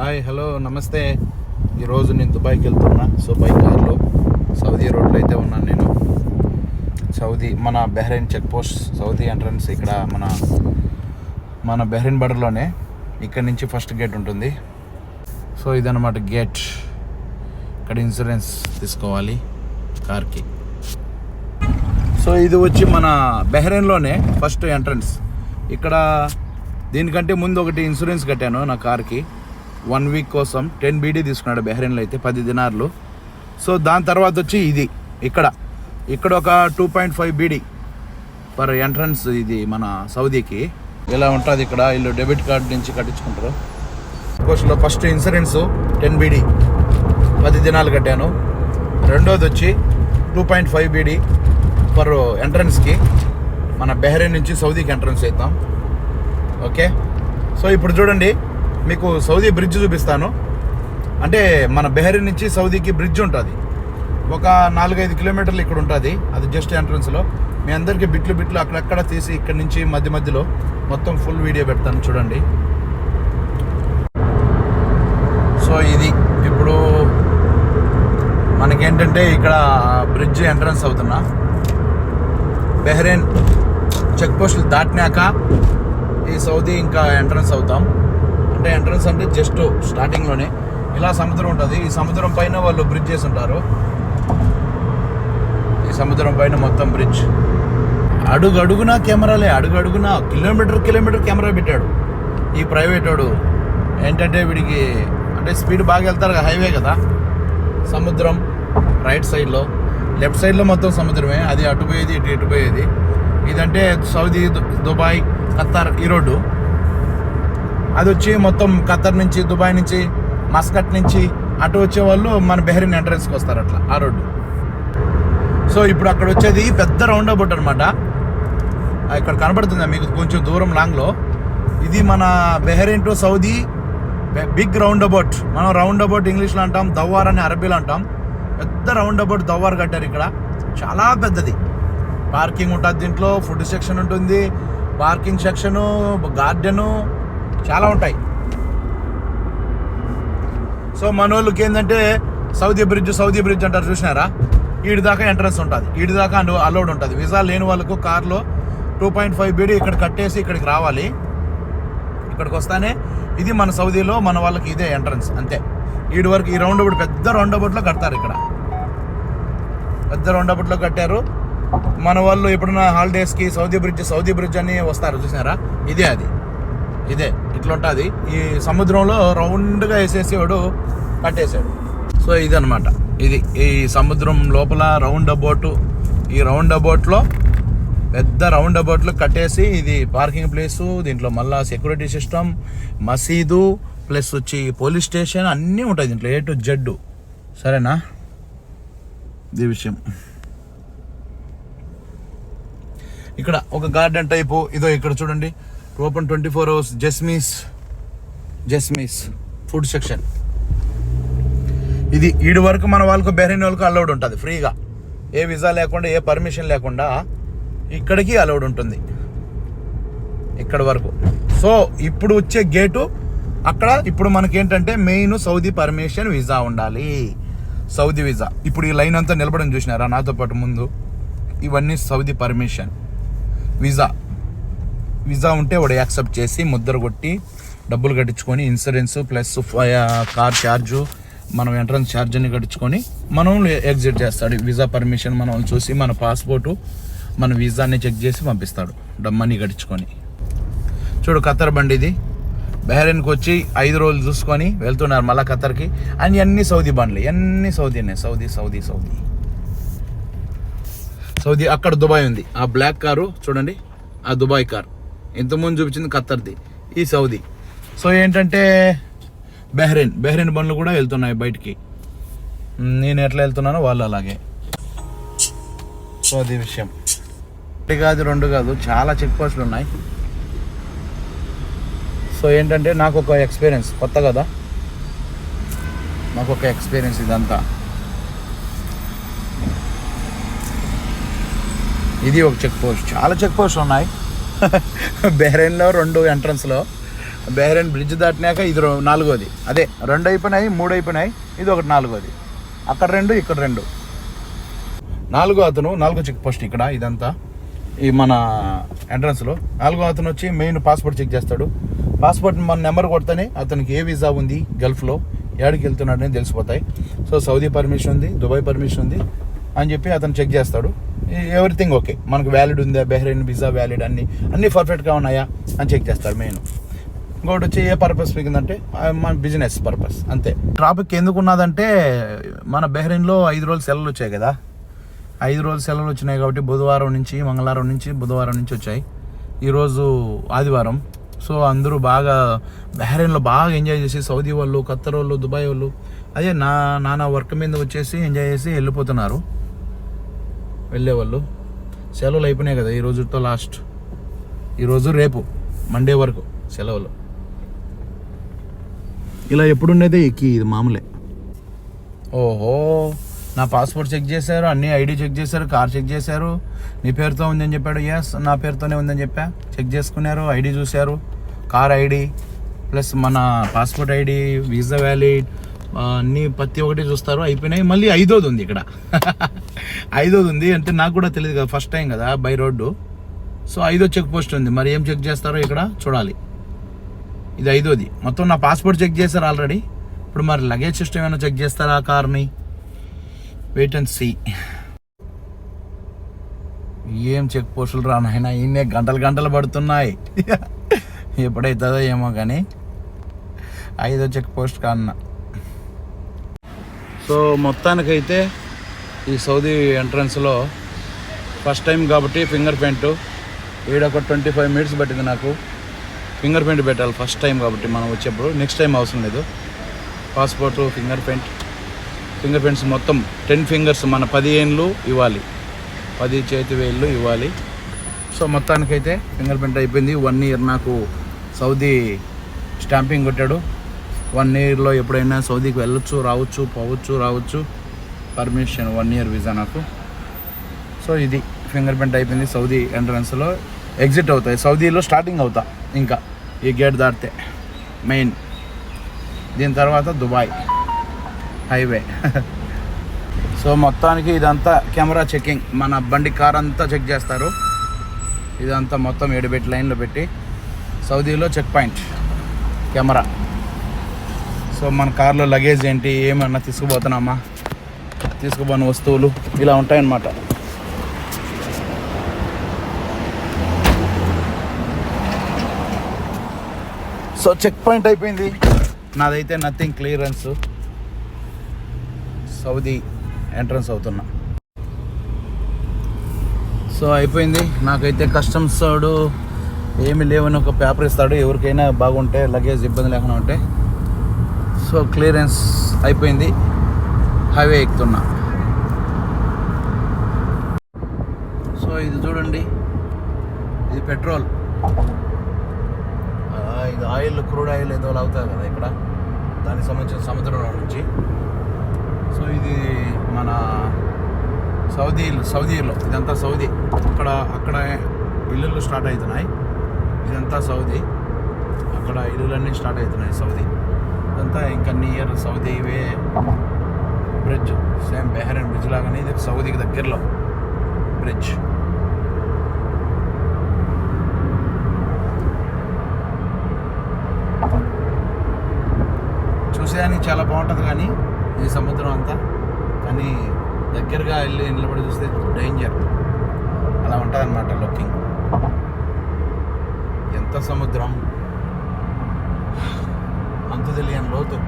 Hi hello నమస్తే. ఈరోజు నేను దుబాయ్కి వెళ్తున్నా. సో బై కార్లో. సౌదీ రోడ్లో అయితే ఉన్నాను నేను. సౌదీ మన Bahrain check post Saudi entrance ఇక్కడ మన మన బెహ్రెయిన్ బర్డర్లోనే ఇక్కడ నుంచి ఫస్ట్ గేట్ ఉంటుంది. సో ఇదన్నమాట గేట్. ఇక్కడ ఇన్సూరెన్స్ తీసుకోవాలి కార్కి. సో ఇది వచ్చి మన బెహ్రెయిన్లోనే ఫస్ట్ ఎంట్రన్స్. ఇక్కడ దీనికంటే ముందు ఒకటి ఇన్సూరెన్స్ కట్టాను నా కార్కి. వన్ వీక్ కోసం టెన్ బీడీ తీసుకున్నాడు బెహ్రెన్లో అయితే పది దినార్లు. సో దాని తర్వాత వచ్చి ఇది ఇక్కడ. ఇక్కడ ఒక two point five BD per entrance ఇది మన సౌదీకి. ఇలా ఉంటుంది ఇక్కడ? వీళ్ళు డెబిట్ కార్డ్ నుంచి కట్టించుకుంటారు. కోర్సులో ఫస్ట్ ఇన్సూరెన్స్ టెన్ బీడీ. పది దినాలు కట్టాను. రెండోది వచ్చి two point five BD per ఎంట్రన్స్కి మన బెహ్రెన్ నుంచి సౌదీకి ఎంట్రన్స్ అవుతాం ఓకే? సో ఇప్పుడు చూడండి మీకు సౌదీ బ్రిడ్జ్ చూపిస్తాను. అంటే మన బెహరీ నుంచి సౌదీకి బ్రిడ్జ్ ఉంటుంది. ఒక నాలుగైదు కిలోమీటర్లు ఇక్కడ ఉంటుంది. అది జస్ట్ ఎంట్రన్స్లో మీ అందరికీ బిట్లు బిట్లు అక్కడక్కడ తీసి ఇక్కడ నుంచి మధ్య మధ్యలో మొత్తం ఫుల్ వీడియో పెడతాను చూడండి. సో ఇది ఇప్పుడు మనకేంటంటే ఇక్కడ బ్రిడ్జ్ ఎంట్రన్స్ అవుతున్నా. బెహ్రెయిన్ చెక్ పోస్టులు దాటినాక ఈ సౌదీ ఇంకా ఎంట్రన్స్ అవుతాం. అంటే ఎంట్రన్స్ అంటే జస్ట్ స్టార్టింగ్లోనే ఇలా సముద్రం ఉంటుంది. ఈ సముద్రం పైన వాళ్ళు బ్రిడ్జ్ చేసి ఉంటారు. ఈ సముద్రం పైన మొత్తం బ్రిడ్జ్ అడుగడుగునా కెమెరాలే అడుగడుగునా కిలోమీటర్ కిలోమీటర్ కెమెరా పెట్టాడు. ఈ ప్రైవేట్ వాడు ఏంటంటే వీడికి అంటే స్పీడ్ బాగా వెళ్తారు కదా హైవే కదా. సముద్రం రైట్ సైడ్లో లెఫ్ట్ సైడ్లో మొత్తం సముద్రమే. అది అటు పోయేది ఇటు ఇటు పోయేది. ఇదంటే సౌదీ దు- దుబాయ్ ఖత్తర్ ఈ రోడ్డు. అది వచ్చి మొత్తం ఖత్తర్ నుంచి దుబాయ్ నుంచి మస్కట్ నుంచి అటు వచ్చే వాళ్ళు మన బెహరీన్ ఎంట్రన్స్కి వస్తారు అట్లా ఆ రోడ్డు. సో ఇప్పుడు అక్కడ వచ్చేది పెద్ద రౌండ్ అబౌట్ అనమాట ఇక్కడ కనబడుతుంది మీకు? కొంచెం దూరం లాంగ్లో. ఇది మన Bahrain to Saudi big round about. మనం రౌండ్ అబౌట్ ఇంగ్లీష్లో అంటాం దవ్వార్ అని అరబీలో అంటాం. పెద్ద రౌండ్ అబౌట్ దవ్వార్ కట్టారు ఇక్కడ. చాలా పెద్దది. పార్కింగ్ ఉంటుంది దీంట్లో ఫుడ్ సెక్షన్ ఉంటుంది. పార్కింగ్ సెక్షను గార్డెను చాలా ఉంటాయి. సో మన వాళ్ళకి ఏంటంటే సౌదీ బ్రిడ్జ్ సౌదీ బ్రిడ్జ్ అంటారు చూసినారా? ఈడి దాకా ఎంట్రన్స్ ఉంటుంది. ఈడి దాకా అలౌడ్ ఉంటుంది. వీసా లేని వాళ్ళకు కార్లో టూ పాయింట్ ఫైవ్ బీడీ ఇక్కడ కట్టేసి ఇక్కడికి రావాలి. ఇక్కడికి వస్తానే ఇది మన సౌదీలో మన వాళ్ళకి ఇదే ఎంట్రన్స్ అంతే. ఈడి వరకు ఈ రౌండ్ అబౌట్ పెద్ద రౌండ్ అబౌట్లో కడతారు ఇక్కడ. పెద్ద రౌండ్ అబౌట్లో కట్టారు. మన వాళ్ళు ఎప్పుడున్న హాలిడేస్కి సౌదీ బ్రిడ్జ్ సౌదీ బ్రిడ్జ్ అని వస్తారు చూసినారా? ఇదే అది. ఇదే ఇట్లా ఉంటుంది ఈ సముద్రంలో రౌండ్గా వేసేసి వాడు కట్టేశాడు సో ఇదనమాట ఇది ఈ సముద్రం లోపల రౌండ్ అబౌట్ ఈ రౌండ్ అబౌట్లో పెద్ద రౌండ్ అబౌట్లో కట్టేసి ఇది పార్కింగ్ ప్లేసు దీంట్లో మళ్ళా సెక్యూరిటీ సిస్టమ్ మసీదు ప్లస్ వచ్చి పోలీస్ స్టేషన్ అన్నీ ఉంటాయి దీంట్లో ఏ టు జెడ్. సరేనా? ఇది విషయం. ఇక్కడ ఒక గార్డెన్ టైపు ఇదో ఇక్కడ చూడండి. Open twenty four hours Jasmi's Jasmi's food section. ఇది ఈడు వరకు మన వాళ్ళకు బెహ్రెయిన్ వాళ్ళకు అలౌడ్ ఉంటుంది ఫ్రీగా. ఏ వీసా లేకుండా ఏ పర్మిషన్ లేకుండా ఇక్కడికి అలౌడ్ ఉంటుంది. ఇక్కడ వరకు. సో ఇప్పుడు వచ్చే గేటు అక్కడ ఇప్పుడు మనకేంటంటే మెయిన్ సౌదీ పర్మిషన్ వీసా ఉండాలి. Saudi visa. ఇప్పుడు ఈ లైన్ అంతా నిలబడని చూసినారా? నాతో పాటు ముందు. ఇవన్నీ సౌదీ పర్మిషన్. వీసా. వీసా ఉంటే వాడు యాక్సెప్ట్ చేసి ముద్ర కొట్టి డబ్బులు కట్టించుకొని ఇన్సూరెన్స్ ప్లస్ కార్ ఛార్జు మనం ఎంట్రన్స్ ఛార్జ్ అని కట్టించుకొని మనం ఎగ్జిట్ చేస్తాడు. వీసా పర్మిషన్ మనం చూసి మన పాస్పోర్టు మన వీసాని చెక్ చేసి పంపిస్తాడు. మనీ కట్టించుకొని. చూడు ఖత్తర్ బండి ఇది. బెహ్రెయిన్కి వచ్చి ఐదు రోజులు చూసుకొని వెళ్తున్నారు మళ్ళీ ఖత్తర్కి అండ్ అన్ని సౌదీ బండ్లు. అన్ని సౌదీనే సౌదీ సౌదీ సౌదీ. సౌదీ అక్కడ దుబాయ్ ఉంది. ఆ బ్లాక్ కారు చూడండి. ఆ దుబాయ్ కారు. ఇంతకుముందు చూపించింది ఖత్తర్ది ఈ సౌదీ. సో ఏంటంటే బెహ్రెయిన్ బెహ్రెయిన్ బండ్లు కూడా వెళ్తున్నాయి బయటికి. నేను ఎట్లా వెళ్తున్నానో వాళ్ళు అలాగే. సో అది విషయం. ఒకటి కాదు రెండు కాదు చాలా చెక్ పోస్టులు ఉన్నాయి. సో ఏంటంటే నాకు ఒక ఎక్స్పీరియన్స్ కొత్త కదా? నాకు ఒక ఎక్స్పీరియన్స్ ఇదంతా. ఇది ఒక చెక్ పోస్ట్. చాలా చెక్ పోస్ట్ ఉన్నాయి. బెహ్రెయిన్లో రెండు ఎంట్రన్స్లో. బెహ్రెయిన్ బ్రిడ్జ్ దాటినాక ఇది నాలుగోది. అదే రెండు అయిపోయినాయి మూడు అయిపోయినాయి ఇది ఒకటి నాలుగోది. అక్కడ రెండు ఇక్కడ రెండు. నాలుగో అతను నాలుగో చెక్ పోస్ట్ ఇక్కడ ఇదంతా. ఈ మన ఎంట్రన్స్లో. నాలుగో అతను వచ్చి మెయిన్ పాస్పోర్ట్ చెక్ చేస్తాడు. పాస్పోర్ట్ మన నెంబర్ కొడితేనే అతనికి ఏ వీసా ఉంది గల్ఫ్లో ఏడికి వెళ్తున్నాడని తెలిసిపోతాయి. సో సౌదీ పర్మిషన్ ఉంది దుబాయ్ పర్మిషన్ ఉంది. అని చెప్పి అతను చెక్ చేస్తాడు. Everything okay. మనకు వ్యాలిడ్ ఉందా? బెహ్రెయిన్ వీసా వ్యాలిడ్ అన్ని అన్ని పర్ఫెక్ట్గా ఉన్నాయా? అని చెక్ చేస్తాడు మెయిన్. ఇంకోటి వచ్చి ఏ పర్పస్ మిగిందంటే మన బిజినెస్ పర్పస్. అంతే. ట్రాఫిక్ ఎందుకు ఉన్నదంటే మన బెహ్రెయిన్లో ఐదు రోజులు సెలవులు వచ్చాయి కదా. ఐదు రోజులు సెలవులు వచ్చినాయి కాబట్టి బుధవారం నుంచి మంగళవారం నుంచి బుధవారం నుంచి వచ్చాయి. ఈరోజు ఆదివారం. సో అందరూ బాగా బెహ్రెయిన్లో బాగా ఎంజాయ్ చేసి సౌదీ వాళ్ళు ఖత్తర్ వాళ్ళు దుబాయ్ వాళ్ళు అదే నా నానా వర్క్ మీద వచ్చేసి ఎంజాయ్ చేసి వెళ్ళిపోతున్నారు. వెళ్ళేవాళ్ళు. సెలవులు అయిపోయినాయి కదా ఈ రోజుతో లాస్ట్ ఈరోజు రేపు మండే వరకు సెలవులు. ఇలా ఎప్పుడున్నదే ఎక్కి ఇది మామూలే. ఓహో నా పాస్పోర్ట్ చెక్ చేశారు అన్ని ఐడి చెక్ చేశారు కార్ చెక్ చేశారు. నీ పేరుతో ఉందని చెప్పాడు ఎస్ నా పేరుతోనే ఉందని చెప్పా. చెక్ చేసుకున్నారు ఐడి చూశారు కార్ ఐడి ప్లస్ మన పాస్పోర్ట్ ఐడి వీసా వ్యాలిడ్ అన్ని ప్రతి ఒక్కటి చూస్తారు అయిపోయినాయి. మళ్ళీ ఐదోది ఉంది ఇక్కడ. ఐదోది ఉంది అంటే నాకు కూడా తెలియదు కదా ఫస్ట్ టైం కదా బై రోడ్డు సో ఐదో చెక్ పోస్ట్ ఉంది. మరి ఏం చెక్ చేస్తారో ఇక్కడ చూడాలి. ఇది ఐదోది. మొత్తం నా పాస్పోర్ట్ చెక్ చేశారు ఆల్రెడీ ఇప్పుడు మరి లగేజ్ సిస్టమ్ ఏమైనా చెక్ చేస్తారా ఆ కార్ని వెయిట్ అండ్ సీ ఏం చెక్ పోస్టులు రా ఇన్నే గంటలు గంటలు పడుతున్నాయి. ఎప్పుడైతుందో ఏమో కానీ. ఐదో చెక్ పోస్ట్ కాన్న. సో మొత్తానికైతే ఈ సౌదీ ఎంట్రన్స్లో ఫస్ట్ టైం కాబట్టి ఫింగర్ ప్రింట్. ఒక ట్వంటీ ఫైవ్ మినిట్స్ పట్టింది నాకు. ఫింగర్ ప్రింట్ పెట్టాలి ఫస్ట్ టైం కాబట్టి మనం వచ్చేప్పుడు. నెక్స్ట్ టైం అవసరం లేదు. Passport finger print. Finger prints మొత్తం టెన్ ఫింగర్స్ మన పదిహేనులు ఇవ్వాలి. పది చేతి వేళ్ళు ఇవ్వాలి. సో మొత్తానికైతే ఫింగర్ ప్రింట్ అయిపోయింది. వన్ ఇయర్ నాకు సౌదీ స్టాంపింగ్ కొట్టాడు. వన్ ఇయర్లో ఎప్పుడైనా సౌదీకి వెళ్ళొచ్చు రావచ్చు పోవచ్చు రావచ్చు. పర్మిషన్ వన్ ఇయర్ వీసా నాకు. సో ఇది ఫింగర్ ప్రింట్ అయిపోయింది సౌదీ ఎంట్రన్స్లో ఎగ్జిట్ అవుతాయి సౌదీలో స్టార్టింగ్ అవుతా ఇంకా. ఈ గేట్ దాటితే మెయిన్ దీని తర్వాత దుబాయ్ హైవే సో మొత్తానికి ఇదంతా కెమెరా చెకింగ్ మన బండి కార్ అంతా చెక్ చేస్తారు. ఇదంతా మొత్తం ఏడు పెట్టి లైన్లో పెట్టి సౌదీలో చెక్ పాయింట్ కెమెరా సో మన కార్లో లగేజ్ ఏంటి? ఏమన్నా తీసుకుపోతున్నామా? తీసుకుపోయిన వస్తువులు ఇలా ఉంటాయన్నమాట. సో చెక్ పాయింట్ అయిపోయింది. నాదైతే నథింగ్ క్లియరెన్స్ సౌదీ ఎంట్రన్స్ అవుతున్నా. సో అయిపోయింది. నాకైతే కస్టమ్స్ వాడు ఏమి లేవని ఒక పేపర్ ఇస్తాడు. ఎవరికైనా బాగుంటే లగేజ్ ఇబ్బంది లేకుండా ఉంటే. సో క్లియరెన్స్ అయిపోయింది. హైవే ఎక్కుతున్నా. సో ఇది చూడండి. ఇది పెట్రోల్. ఇది ఆయిల్ క్రూడ్ ఆయిల్ ఏదో అవుతుంది కదా ఇక్కడ. దానికి సంబంధించిన సముద్రంలో నుంచి. సో ఇది మన సౌదీ సౌదీలో. ఇదంతా సౌదీ. అక్కడ అక్కడ ఇల్లులు స్టార్ట్ అవుతున్నాయి. ఇదంతా సౌదీ. అక్కడ ఇల్లులన్నీ స్టార్ట్ అవుతున్నాయి సౌదీ. ఇదంతా ఇంకా నియర్ సౌదీవే. బ్రిడ్జ్. సేమ్ బెహరన్ బ్రిడ్జ్ లాగానే ఇది సౌదీకి దగ్గరలో. బ్రిడ్జ్. చూసేదానికి చాలా బాగుంటుంది కానీ ఈ సముద్రం అంతా. కానీ దగ్గరగా వెళ్ళి నిలబడి చూస్తే డేంజర్ అలా ఉంటుంది అనమాట లుకింగ్ ఎంత సముద్రం? అంత తెలియని లోతు.